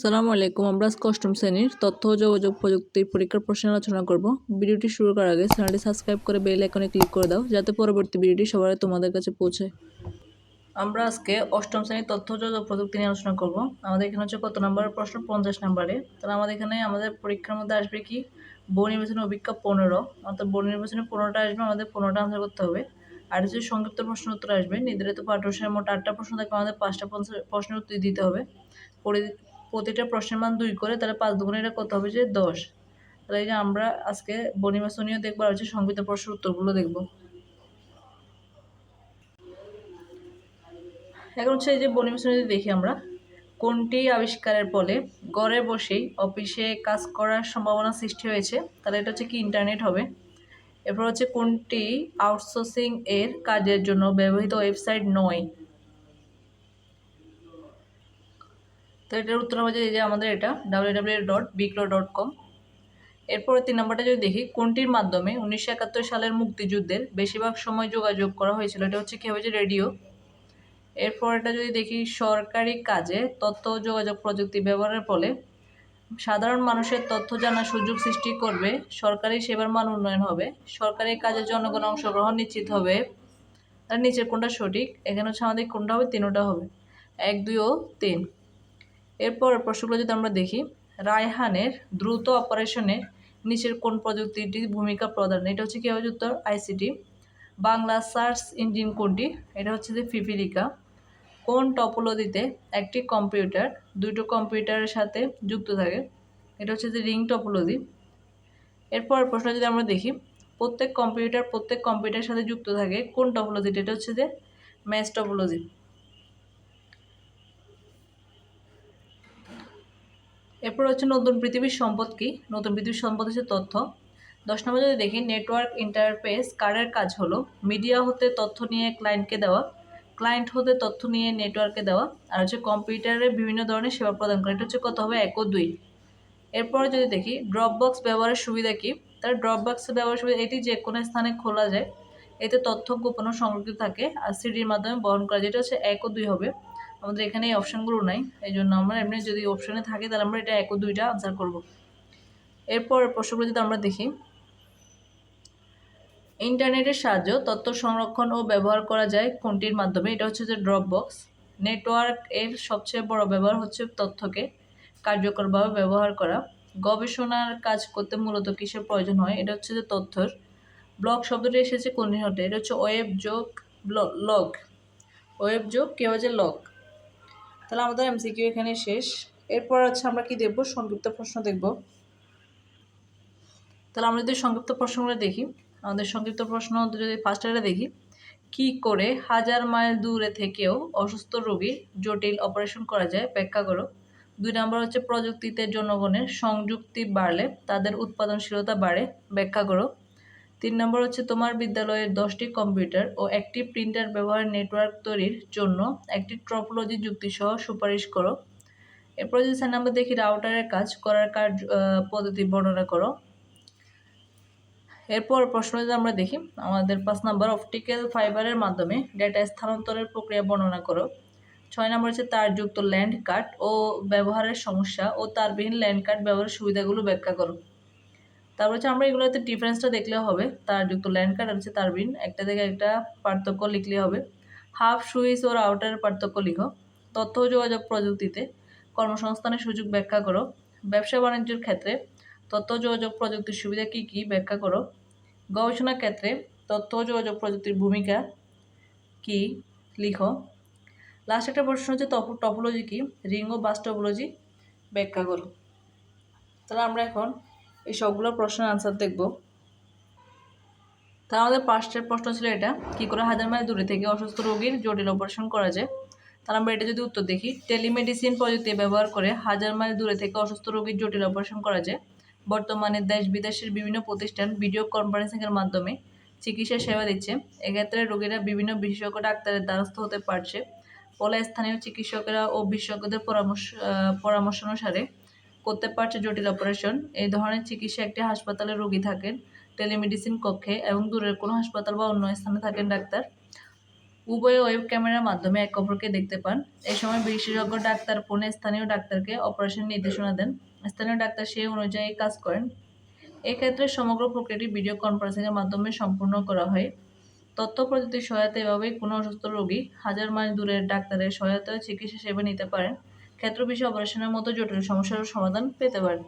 সালামু আলাইকুম, আমরা অষ্টম শ্রেণির তথ্য ও যোগাযোগ, প্রযুক্তির পরীক্ষার প্রশ্ন আলোচনা করব। ভিডিওটি শুরু করার আগে চ্যানেলটি সাবস্ক্রাইব করে বেল আইকনে ক্লিক করে দাও, যাতে পরবর্তী ভিডিওটি সবার তোমাদের কাছে পৌঁছে। আমরা আজকে অষ্টম শ্রেণির তথ্য, যোগাযোগ, প্রযুক্তি নিয়ে আলোচনা করব। আমাদের এখানে হচ্ছে কত নম্বরের প্রশ্ন? পঞ্চাশ নম্বরে। তাহলে আমাদের এখানে আমাদের পরীক্ষার মধ্যে আসবে কি? বহু নির্বাচনের অভিজ্ঞা পনেরো। অর্থাৎ বহু নির্বাচনে পনেরোটা আসবে, আমাদের পনেরোটা আনসার করতে হবে। আর হচ্ছে সংক্ষিপ্ত প্রশ্ন উত্তর আসবে। নির্ধারিত পাঠ্যসায় মোট আটটা প্রশ্ন থাকবে, আমাদের পাঁচটা প্রশ্নের উত্তর দিতে হবে। প্রতিটা প্রশ্নের মান দুই করে, তাহলে পাঁচ দুগুণে এটা কত হবে যে দশ? তাহলে এই যে আমরা আজকে বনিবাসনীয় দেখব আর হচ্ছে সংবিত প্রশ্নের উত্তরগুলো দেখব। এখন হচ্ছে এই যে বনিবাসনীয় দেখি আমরা। কোনটি আবিষ্কারের ফলে ঘরে বসেই অফিসে কাজ করার সম্ভাবনা সৃষ্টি হয়েছে? তাহলে এটা হচ্ছে কি ইন্টারনেট হবে। এরপর হচ্ছে কোনটি আউটসোর্সিং এর কাজের জন্য ব্যবহৃত ওয়েবসাইট নয়? তো এটার উত্তর হবে যে আমাদের এটা W W dot Bikroy dot com এরপরে তিন নম্বরটা যদি দেখি, কোনটির মাধ্যমে উনিশশো একাত্তর সালের মুক্তিযুদ্ধের বেশিরভাগ সময় যোগাযোগ করা হয়েছিল? এটা হচ্ছে কী হবে? যে রেডিও। এরপর এটা যদি দেখি, সরকারি কাজে তথ্য যোগাযোগ প্রযুক্তি ব্যবহারের ফলে সাধারণ মানুষের তথ্য জানার সুযোগ সৃষ্টি করবে, সরকারি সেবার মান উন্নয়ন হবে, সরকারি কাজে জনগণ অংশগ্রহণ নিশ্চিত হবে। আর নিচের কোনটা সঠিক? এখানে হচ্ছে আমাদের কোনটা হবে? তিনোটা হবে। এক, দুই ও তিন। এরপর প্রশ্নগুলো যদি আমরা দেখি, রায়হানের দ্রুত অপারেশনে নিচের কোন প্রযুক্তিটি ভূমিকা প্রদান? এটা হচ্ছে কী হবে উত্তর? আইসিটি বাংলা সার্চ ইঞ্জিন কোনটি এটা হচ্ছে যে ফিফিলিকা। কোন টপোলজিতে একটি কম্পিউটার দুটো কম্পিউটারের সাথে যুক্ত থাকে? এটা হচ্ছে যে রিং টপোলজি এরপর প্রশ্ন যদি আমরা দেখি, প্রত্যেক কম্পিউটার প্রত্যেক কম্পিউটারের সাথে যুক্ত থাকে, কোন টপোলজিটা এটা হচ্ছে যে ম্যাচ টপোলজি এরপর হচ্ছে নতুন পৃথিবীর সম্পদ কী? নতুন পৃথিবীর সম্পদ হচ্ছে তথ্য। দশ নম্বর যদি দেখি নেটওয়ার্ক ইন্টারফেস কার্ডের কাজ হলো? মিডিয়া হতে তথ্য নিয়ে ক্লায়েন্টকে দেওয়া ক্লায়েন্ট হতে তথ্য নিয়ে নেটওয়ার্কে দেওয়া, আর হচ্ছে কম্পিউটারে বিভিন্ন ধরনের সেবা প্রদান করা। এটা হচ্ছে কত হবে? এক ও দুই। এরপর যদি দেখি ড্রপ বক্স ব্যবহারের সুবিধা কী? তার ড্রপ বক্স ব্যবহারের সুবিধা, এটি যে কোনো স্থানে খোলা যায়, এতে তথ্য গোপন সংরক্ষিত থাকে, আর সিডির মাধ্যমে বহন করা যায়। এটা হচ্ছে এক ও দুই হবে। আমাদের এখানে এই অপশানগুলো নাই, এই জন্য আমরা এমনি যদি অপশানে থাকে তাহলে আমরা এটা এক দুইটা আনসার করব। এরপর প্রশ্নগুলো যদি আমরা দেখি, ইন্টারনেটের সাহায্য তথ্য সংরক্ষণ ও ব্যবহার করা যায় কোনটির মাধ্যমে? এটা হচ্ছে যে ড্রপ বক্স নেটওয়ার্ক এর সবচেয়ে বড় ব্যবহার হচ্ছে তথ্যকে কার্যকরভাবে ব্যবহার করা। গবেষণার কাজ করতে মূলত কিসের প্রয়োজন হয়? এটা হচ্ছে যে তথ্যর। ব্লগ শব্দটি এসেছে কোন হতে এটা হচ্ছে ওয়েব যোগ লগ ওয়েব যোগ কেউ হচ্ছে লগ তাহলে আমাদের এমসিকিউ এখানে শেষ। এরপর হচ্ছে আমরা কি দেখব? সংক্ষিপ্ত প্রশ্ন দেখব। তাহলে আমরা যদি সংক্ষিপ্ত প্রশ্নগুলো দেখি, আমাদের সংক্ষিপ্ত প্রশ্ন যদি ফার্স্ট এটা দেখি, কি করে হাজার মাইল দূরে থেকেও অসুস্থ রোগীর জটিল অপারেশন করা যায়? ব্যাখ্যা করো। দুই নম্বর হচ্ছে প্রযুক্তিতে জনগণের সংযুক্তি বাড়লে তাদের উৎপাদনশীলতা বাড়ে। ব্যাখ্যা করো। তিন নম্বর হচ্ছে তোমার বিদ্যালয়ের দশটি কম্পিউটার ও একটি প্রিন্টার ব্যবহার নেটওয়ার্ক তৈরির জন্য একটি ট্রপোলজি যুক্তিসহ সুপারিশ করো। এরপর যদি চার নম্বর দেখি, রাউটারের কাজ করার কার্য পদ্ধতি বর্ণনা করো। এরপর প্রশ্ন যদি আমরা দেখি, আমাদের পাঁচ নম্বর, অপটিক্যাল ফাইবারের মাধ্যমে ডেটা স্থানান্তরের প্রক্রিয়া বর্ণনা করো। ছয় নম্বর হচ্ছে তারযুক্ত ল্যান্ড কার্ড ও ব্যবহারের সমস্যা ও তারবিহীন ল্যান্ড কার্ড ব্যবহারের সুবিধাগুলো ব্যাখ্যা করো। তারপর হচ্ছে আমরা এগুলোতে ডিফারেন্সটা দেখলে হবে। তার যুক্ত ল্যান্ড কার্ড হচ্ছে তারবিহীন একটা থেকে একটা পার্থক্য লিখলে হবে। হাফ সুইস ওর রাউটারের পার্থক্য লিখো। তথ্য যোগাযোগ প্রযুক্তিতে কর্মসংস্থানের সুযোগ ব্যাখ্যা করো। ব্যবসা বাণিজ্যের ক্ষেত্রে তথ্য যোগাযোগ প্রযুক্তির সুবিধা কী কী ব্যাখ্যা করো। গবেষণা ক্ষেত্রে তথ্য যোগাযোগ প্রযুক্তির ভূমিকা কি লিখো। লাস্ট একটা প্রশ্ন হচ্ছে টপোলজি কি? রিং ও বাস টপোলজি ব্যাখ্যা করো। তাহলে আমরা এখন এই সবগুলো প্রশ্নের আনসার দেখব। তা আমাদের পাঁচটার প্রশ্ন ছিল এটা, কি করে হাজার মাইল দূরে থেকে অসুস্থ রোগীর জটিল অপারেশন করা যায়? তাহলে আমরা এটা যদি উত্তর দেখি টেলিমেডিসিন প্রযুক্তি ব্যবহার করে হাজার মাইল দূরে থেকে অসুস্থ রোগীর জটিল অপারেশন করা যায়। বর্তমানে দেশ বিদেশের বিভিন্ন প্রতিষ্ঠান ভিডিও কনফারেন্সিংয়ের মাধ্যমে চিকিৎসা সেবা দিচ্ছে। এক্ষেত্রে রোগীরা বিভিন্ন বিশেষজ্ঞ ডাক্তারের দ্বারস্থ হতে পারছে। ফলে স্থানীয় চিকিৎসকেরা ও বিশেষজ্ঞদের পরামর্শ পরামর্শ অনুসারে করতে পারছে জটিল অপারেশন এই ধরনের চিকিৎসা একটি হাসপাতালে রোগী থাকেন টেলিমেডিসিন কক্ষে এবং দূরের কোনো হাসপাতাল বা অন্য স্থানে থাকেন ডাক্তার। উভয় ওয়েব ক্যামেরার মাধ্যমে এক অপরকে দেখতে পান। এই সময় বিশেষজ্ঞ ডাক্তার ফোনে স্থানীয় ডাক্তারকে অপারেশন নির্দেশনা দেন। স্থানীয় ডাক্তার সেই অনুযায়ী কাজ করেন। এক্ষেত্রে সমগ্র প্রক্রিয়াটি ভিডিও কনফারেন্সিংয়ের মাধ্যমে সম্পূর্ণ করা হয়। তথ্য প্রযুক্তির সহায়তা এভাবেই কোনো অসুস্থ রোগী হাজার মাইল দূরের ডাক্তারের সহায়তায় চিকিৎসা সেবা নিতে পারেন। ক্ষেত্র বিশেষ অপারেশনের মতো জটিল সমস্যার সমাধান পেতে পারেন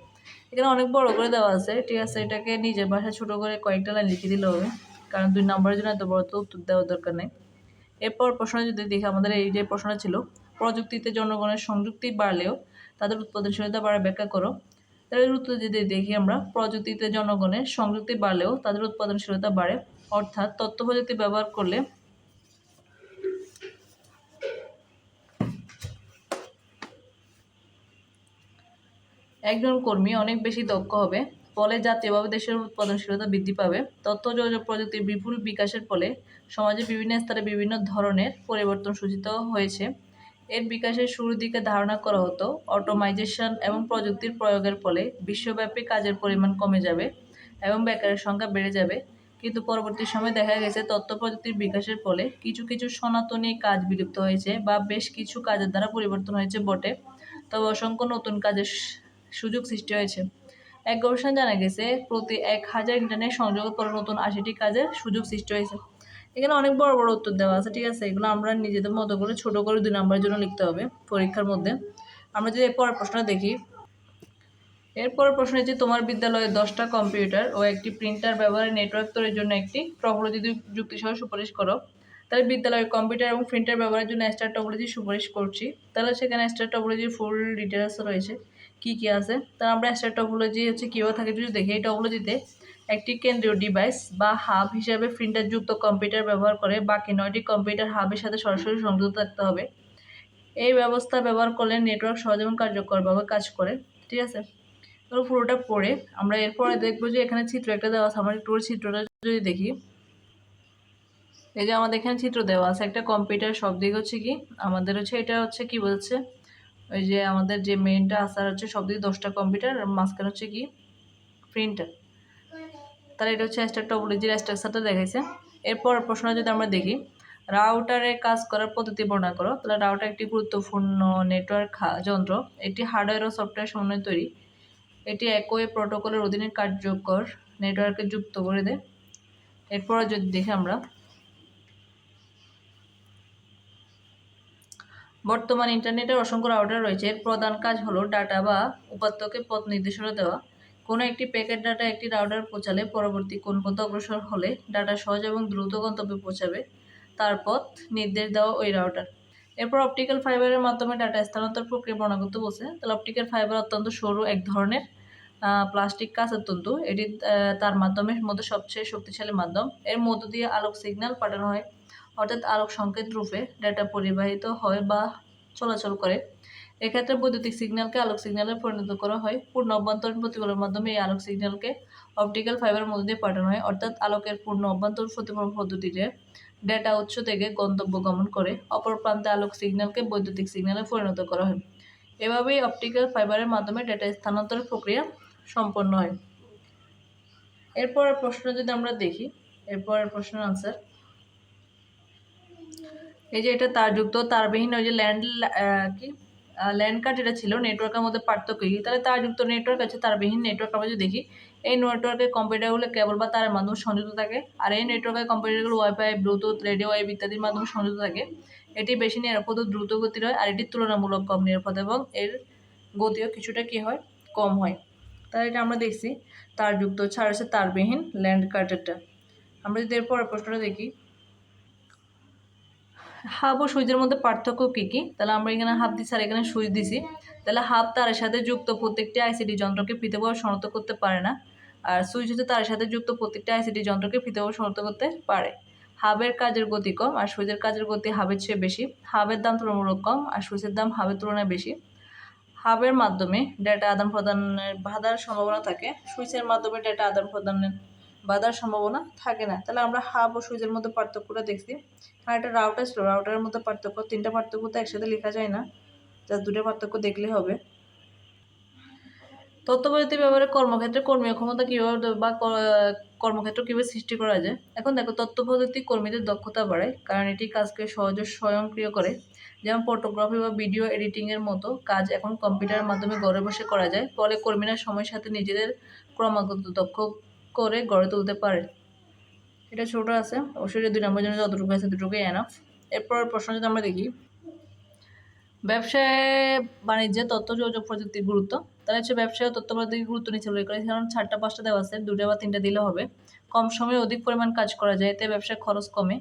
এখানে অনেক বড় করে দেওয়া আছে। ঠিক আছে, এটাকে নিজের ভাষায় ছোট করে কয়েকটা লাইন লিখে দিলে হবে। কারণ দুই নম্বরের জন্য এত বড় তো উত্তর দেওয়ার দরকার নেই। এরপর প্রশ্ন যদি দেখি, আমাদের এই যে প্রশ্ন ছিল, প্রযুক্তিতে জনগণের সংযুক্তি বাড়লেও তাদের উৎপাদনশীলতা বাড়া ব্যাখ্যা করো। তাদের উত্তর যদি দেখি আমরা, প্রযুক্তিতে জনগণের সংযুক্তি বাড়লেও তাদের উৎপাদনশীলতা বাড়ে। অর্থাৎ তথ্য প্রযুক্তি ব্যবহার করলে একজন কর্মী অনেক বেশি দক্ষ হবে, ফলে জাতীয়ভাবে দেশের উৎপাদনশীলতা বৃদ্ধি পাবে। তথ্য যোগাযোগ প্রযুক্তির বিপুল বিকাশের ফলে সমাজে বিভিন্ন স্তরে বিভিন্ন ধরনের পরিবর্তন সূচিত হয়েছে। এর বিকাশের শুরুর দিকে ধারণা করা হতো, অটোমাইজেশন এবং প্রযুক্তির প্রয়োগের ফলে বিশ্বব্যাপী কাজের পরিমাণ কমে যাবে এবং বেকারের সংখ্যা বেড়ে যাবে। কিন্তু পরবর্তী সময়ে দেখা গেছে, তথ্য প্রযুক্তির বিকাশের ফলে কিছু কিছু সনাতনী কাজ বিলুপ্ত হয়েছে বা বেশ কিছু কাজের দ্বারা পরিবর্তন হয়েছে বটে। তবে অসংখ্য নতুন কাজের সুযোগ সৃষ্টি হয়েছে। এক গবেষণা জানা গেছে, প্রতি এক হাজার ইন্টারনেট সংযোগের পর নতুন আশিটি কাজের সুযোগ সৃষ্টি হয়েছে। এখানে অনেক বড় বড় উত্তর দেওয়া আছে, ঠিক আছে? এগুলো আমরা নিজেদের মতো করে ছোটো করে দুই নম্বরের জন্য লিখতে হবে পরীক্ষার মধ্যে। আমরা যদি এরপর প্রশ্ন দেখি। এরপর প্রশ্ন হচ্ছে, তোমার বিদ্যালয়ে দশটা কম্পিউটার ও একটি প্রিন্টার ব্যবহারে নেটওয়ার্ক তৈরির জন্য একটি টপোলজি যুক্তিসহ সুপারিশ করো। তাহলে বিদ্যালয়ের কম্পিউটার এবং প্রিন্টার ব্যবহারের জন্য স্টার টপোলজি সুপারিশ করছি। তাহলে সেখানে স্টার টপোলজির ফুল ডিটেলস রয়েছে। কি কি আছে? তাহলে আমরা স্টার টপোলজি হচ্ছে কীভাবে থাকে যদি দেখি, এই টপোলজিতে একটি কেন্দ্রীয় ডিভাইস বা হাব হিসাবে প্রিন্টারযুক্ত কম্পিউটার ব্যবহার করে বাকি নয়টি কম্পিউটার হাবের সাথে সরাসরি সংযুক্ত থাকতে হবে। এই ব্যবস্থা ব্যবহার করলে নেটওয়ার্ক সহজ এবং কার্যকরভাবে কাজ করে, ঠিক আছে? তো পুরোটা পড়ে, আমরা এরপরে দেখব যে এখানে চিত্র একটা দেওয়া আছে, আমরা একটু চিত্রটা যদি দেখি। এই যে আমাদের এখানে চিত্র দেওয়া আছে, একটা কম্পিউটার সব দিক হচ্ছে কি? আমাদের হচ্ছে, এটা হচ্ছে কি বলছে? ওই যে আমাদের যে মেইনটা আসার হচ্ছে সব দিকে দশটা কম্পিউটার মাঝখানে হচ্ছে কি? প্রিন্টার তাহলে এটা হচ্ছে একটা টপোলজির স্ট্রাকচারটা দেখাইছে। এরপর প্রশ্ন যদি আমরা দেখি রাউটারে কাজ করার পদ্ধতি বর্ণনা করো। তাহলে রাউটার একটি গুরুত্বপূর্ণ নেটওয়ার্ক যন্ত্র। এটি হার্ডওয়্যার ও সফটওয়্যার সমন্বয়ে তৈরি। এটি একই প্রোটোকলের অধীনে কার্যকর নেটওয়ার্কে যুক্ত করে দেয়। এরপর যদি দেখি আমরা বর্তমান ইন্টারনেটের অসংখ্য রাউটার রয়েছে। এর প্রধান কাজ হলো ডাটা বা উপাত্তকে পথ নির্দেশনা দেওয়া। কোনো একটি প্যাকেট ডাটা একটি রাউটার পৌঁছালে পরবর্তী কোন পথ অগ্রসর হলে ডাটা সহজ এবং দ্রুত গন্তব্যে পৌঁছাবে, তার পথ নির্দেশ দেওয়া ওই রাউটার। এরপর অপটিক্যাল ফাইবারের মাধ্যমে ডাটা স্থানান্তর প্রক্রিয়া বর্ণনা করতে বলছে। তাহলে অপটিক্যাল ফাইবার অত্যন্ত সরু, এক ধরনের প্লাস্টিক কাঁচের তন্তু। এটি তার মাধ্যমের মধ্যে সবচেয়ে শক্তিশালী মাধ্যম। এর মধ্য দিয়ে আলোক সিগন্যাল পাঠানো হয়। অর্থাৎ আলোক সংকেত রূপে ডেটা পরিবাহিত হয় বা চলাচল করে। এক্ষেত্রে বৈদ্যুতিক সিগন্যালকে আলোক সিগন্যালে পরিণত করা হয়। পূর্ণ অভ্যন্তরীণ প্রতিফলনের মাধ্যমে এই আলোক সিগন্যালকে অপটিক্যাল ফাইবারের মধ্যে দিয়ে পাঠানো হয়। অর্থাৎ আলোকের পূর্ণ অভ্যন্তরীণ প্রতিফলন পদ্ধতিতে ডেটা উৎস থেকে গন্তব্য গমন করে। অপর প্রান্তে আলোক সিগন্যালকে বৈদ্যুতিক সিগন্যালে পরিণত করা হয়। এভাবেই অপটিক্যাল ফাইবারের মাধ্যমে ডেটা স্থানান্তরের প্রক্রিয়া সম্পন্ন হয়। এরপরের প্রশ্ন যদি আমরা দেখি, এরপরের প্রশ্নের আনসার এই যে এটা তারযুক্ত তারবিহীন ওই যে ল্যান্ড কি? ল্যান্ড কার্ড যেটা ছিল নেটওয়ার্কের মধ্যে পার্থক্য কি? তাহলে তারযুক্ত নেটওয়ার্ক আছে, তারবিহীন নেটওয়ার্ক আমরা যদি দেখি, এই নেটওয়ার্কের কম্পিউটারগুলো কেবল বা তারের মাধ্যমে সংযুক্ত থাকে, আর এই নেটওয়ার্কের কম্পিউটারগুলো ওয়াইফাই ব্লুটুথ রেডিও ওয়েব ইত্যাদির মাধ্যমে সংযুক্ত থাকে। এটি বেশি নিরাপদ দ্রুত গতির হয়, আর এটি তুলনামূলক কম নিরাপদ এবং এর গতিও কিছুটা কি হয়? কম হয়। তাহলে এটা আমরা দেখছি তারযুক্ত ছাড় আছে তারবিহীন ল্যান্ড কার্ডেরটা আমরা যদি এরপর প্রশ্নটা দেখি হাব ও সুইচের মধ্যে পার্থক্য কী কী? তাহলে আমরা এখানে হাফ দিচ্ছি আর এখানে সুইচ দিছি। তাহলে হাফ তারের সাথে যুক্ত প্রত্যেকটি আইসিডি যন্ত্রকে পৃথকভাবে শনাক্ত করতে পারে না। আর সুইচ হচ্ছে তারের সাথে যুক্ত প্রত্যেকটি আইসিডি যন্ত্রকে পৃথকভাবে শনাক্ত করতে পারে। হাবের কাজের গতি কম আর সুইচের কাজের গতি হাবের চেয়ে বেশি। হাবের দাম তুলনামূলক কম আর সুইচের দাম হাবের তুলনায় বেশি। হাবের মাধ্যমে ডেটা আদান প্রদানের বাধার সম্ভাবনা থাকে। সুইচের মাধ্যমে ডেটা আদান প্রদানের বাধার সম্ভাবনা থাকে না। তাহলে আমরা হাব ও সুইচের মধ্যে পার্থক্যটা দেখছি। আর একটা রাউটার ছিল রাউটারের মধ্যে পার্থক্য, তিনটা পার্থক্য তো একসাথে লেখা যায় না। যা দুটো পার্থক্য দেখলে হবে। তথ্য প্রযুক্তি ব্যবহারে কর্মক্ষেত্রে কর্মী ক্ষমতা কীভাবে বা কর্মক্ষেত্র কীভাবে সৃষ্টি করা যায়? এখন দেখো তথ্য প্রযুক্তি কর্মীদের দক্ষতা বাড়ায়। কারণ এটি কাজকে সহজ স্বয়ংক্রিয় করে। যেমন ফটোগ্রাফি বা ভিডিও এডিটিংয়ের মতো কাজ এখন কম্পিউটারের মাধ্যমে ঘরে বসে করা যায়। ফলে কর্মীরা সময়ের সাথে নিজেদের ক্রমাগত দক্ষ করে গড়ে তুলতে পারে। এটা ছোট আছে, অবশ্যই দুই নম্বর জন্য যতটুকু আছে দুটুকুই এনাফ এরপর প্রশ্ন যদি আমরা দেখি, ব্যবসায় বাণিজ্যে তথ্য, যোগাযোগ প্রযুক্তির গুরুত্ব। তাহলে হচ্ছে ব্যবসায় তথ্য প্রযুক্তির গুরুত্ব নিচে উল্লেখ করে কারণ চারটা, পাঁচটা দেওয়া আছে দুটো বা তিনটা দিলে হবে। কম সময়ে অধিক পরিমাণ কাজ করা যায়, এতে ব্যবসায় খরচ কমে।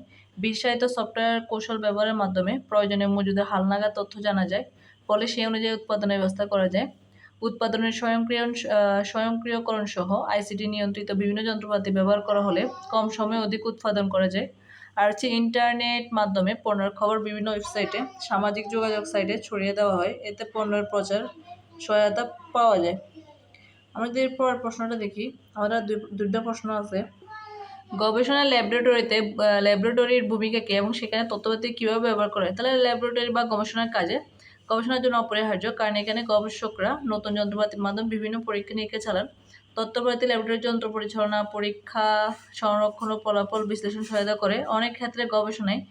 বিশ্বায়িত সফটওয়্যার কৌশল ব্যবহারের মাধ্যমে প্রয়োজনীয় মজুদের হালনাগাদ তথ্য জানা যায়। ফলে সেই অনুযায়ী উৎপাদনের ব্যবস্থা করা যায়। উৎপাদনের স্বয়ংক্রিয় স্বয়ংক্রিয়করণ সহ আইসিটি নিয়ন্ত্রিত বিভিন্ন যন্ত্রপাতি ব্যবহার করা হলে কম সময়ে অধিক উৎপাদন করা যায়। আর হচ্ছে ইন্টারনেট মাধ্যমে পণ্যের খবর বিভিন্ন ওয়েবসাইটে, সামাজিক যোগাযোগ সাইটে ছড়িয়ে দেওয়া হয়। এতে পণ্যের প্রচার সহায়তা পাওয়া যায়। আমাদের এরপর প্রশ্নটা দেখি। আমাদের দুইটা প্রশ্ন আছে। গবেষণা ল্যাবরেটরিতে ল্যাবরেটরির ভূমিকা কী এবং সেখানে তথ্যপাতি কীভাবে ব্যবহার করে তাহলে ল্যাবরেটরি বা গবেষণার কাজে গবেষণার জন্য অপরিহার্য, কারণ এখানে গবেষকরা নতুন যন্ত্রপাতির মাধ্যমে বিভিন্ন পরীক্ষা নিরীক্ষা চালান। তথ্যপাতি ল্যাবরেটরি যন্ত্র পরিচালনা, পরীক্ষা, সংরক্ষণ ও ফলাফল বিশ্লেষণ সহায়তা করে অনেক ক্ষেত্রে গবেষণায়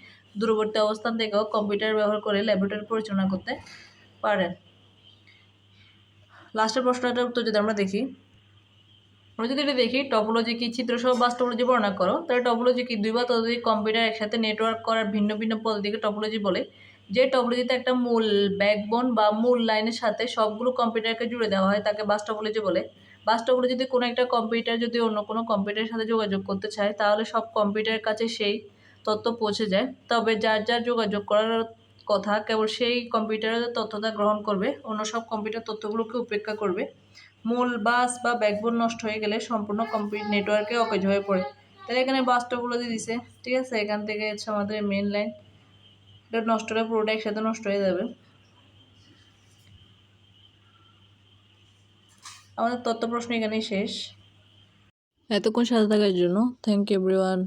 দূরবর্তী অবস্থান থেকেও কম্পিউটার ব্যবহার করে ল্যাবরেটরি পরিচালনা করতে পারেন। লাস্টের প্রশ্নটার উত্তর যদি আমরা দেখি, আমরা যদি এটা দেখি, টপোলজি কি চিত্রসহ বাস টপোলজি বর্ণনা করো, তাহলে টপোলজি কি দুই বা ততোধিক কম্পিউটার একসাথে নেটওয়ার্ক করার ভিন্ন ভিন্ন পদ্ধতিকে টপোলজি বলে। যে টপোলজিতে একটা মূল ব্যাকবোন বা মূল লাইনের সাথে সবগুলো কম্পিউটারকে জুড়ে দেওয়া হয়, তাকে বাস টপোলজি বলে। বাস যদি কোনো একটা কম্পিউটার যদি অন্য কোনো কম্পিউটারের সাথে যোগাযোগ করতে চায়, তাহলে সব কম্পিউটারের কাছে সেই তথ্য পৌঁছে যায়। তবে যার যার যোগাযোগ করার কথা, কেবল সেই কম্পিউটারের তথ্যটা গ্রহণ করবে, অন্য সব কম্পিউটার তথ্যগুলোকে উপেক্ষা করবে। মূল বাস বা ব্যাকবোন নষ্ট হয়ে গেলে সম্পূর্ণ কম্পিউটার নেটওয়ার্কে অকেজ হয়ে পড়ে। তাহলে এখানে বাসটাগুলো দিয়ে দিছে, ঠিক আছে? এখান থেকে হচ্ছে আমাদের মেন লাইন এটা নষ্ট হলে পুরোটা একসাথে নষ্ট হয়ে যাবে। আমাদের তত্ত্ব প্রশ্ন এখানেই শেষ। এতক্ষণ সাথে থাকার জন্য থ্যাংক ইউ এভরিওয়ান